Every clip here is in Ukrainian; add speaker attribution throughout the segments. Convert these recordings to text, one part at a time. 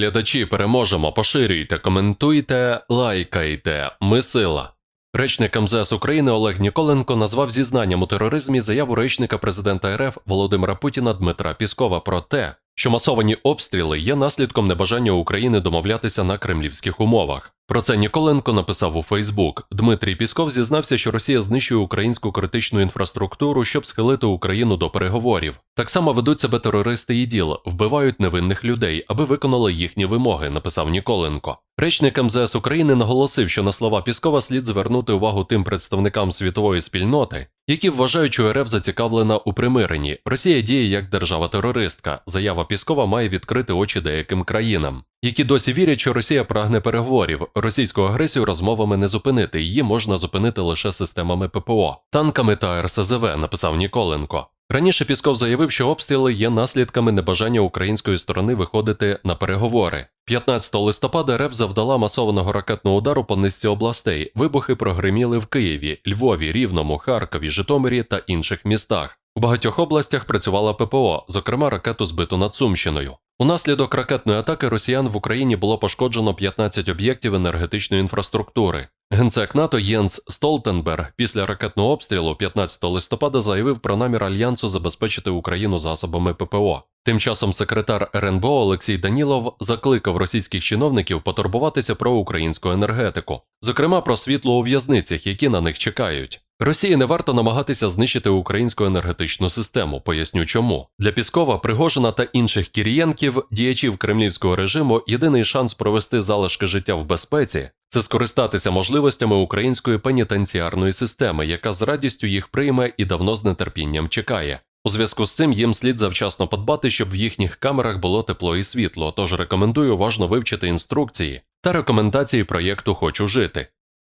Speaker 1: Глядачі переможемо, поширюйте, коментуйте, лайкайте. Ми сила. Речник МЗС України Олег Ніколенко назвав зізнанням у тероризмі заяву речника президента РФ Володимира Путіна Дмитра Піскова про те, що масовані обстріли є наслідком небажання України домовлятися на кремлівських умовах. Про це Ніколенко написав у Фейсбук. Дмитрій Пісков зізнався, що Росія знищує українську критичну інфраструктуру, щоб схилити Україну до переговорів. Так само ведуть себе терористи і діл, вбивають невинних людей, аби виконали їхні вимоги, написав Ніколенко. Речник МЗС України наголосив, що на слова Піскова слід звернути увагу тим представникам світової спільноти, які вважають, що РФ зацікавлена у примиренні. Росія діє як держава-терористка. Заява Піскова має відкрити очі деяким країнам, які досі вірять, що Росія прагне переговорів. Російську агресію розмовами не зупинити, її можна зупинити лише системами ППО, танками та РСЗВ, написав Ніколенко. Раніше Пісков заявив, що обстріли є наслідками небажання української сторони виходити на переговори. 15 листопада РФ завдала масованого ракетного удару по низці областей. Вибухи прогриміли в Києві, Львові, Рівному, Харкові, Житомирі та інших містах. У багатьох областях працювала ППО, зокрема ракету збито над Сумщиною. Унаслідок ракетної атаки росіян в Україні було пошкоджено 15 об'єктів енергетичної інфраструктури. Генсек НАТО Єнс Столтенберг після ракетного обстрілу 15 листопада заявив про намір альянсу забезпечити Україну засобами ППО. Тим часом секретар РНБО Олексій Данілов закликав російських чиновників потурбуватися про українську енергетику, зокрема про світло у в'язницях, які на них чекають. Росії не варто намагатися знищити українську енергетичну систему. Поясню чому для Піскова, Пригожина та інших кірієнків, діячів кремлівського режиму, єдиний шанс провести залишки життя в безпеці це скористатися можливостями української пенітенціарної системи, яка з радістю їх прийме і давно з нетерпінням чекає. У зв'язку з цим їм слід завчасно подбати, щоб в їхніх камерах було тепло і світло. Тож рекомендую уважно вивчити інструкції та рекомендації проєкту Хочу жити.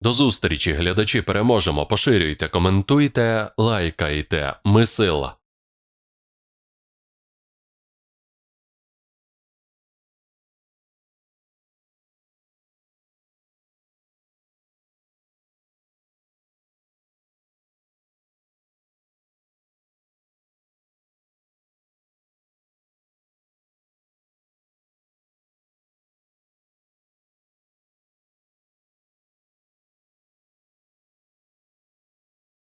Speaker 1: До зустрічі, глядачі, переможемо. Поширюйте, коментуйте, лайкайте. Ми сила.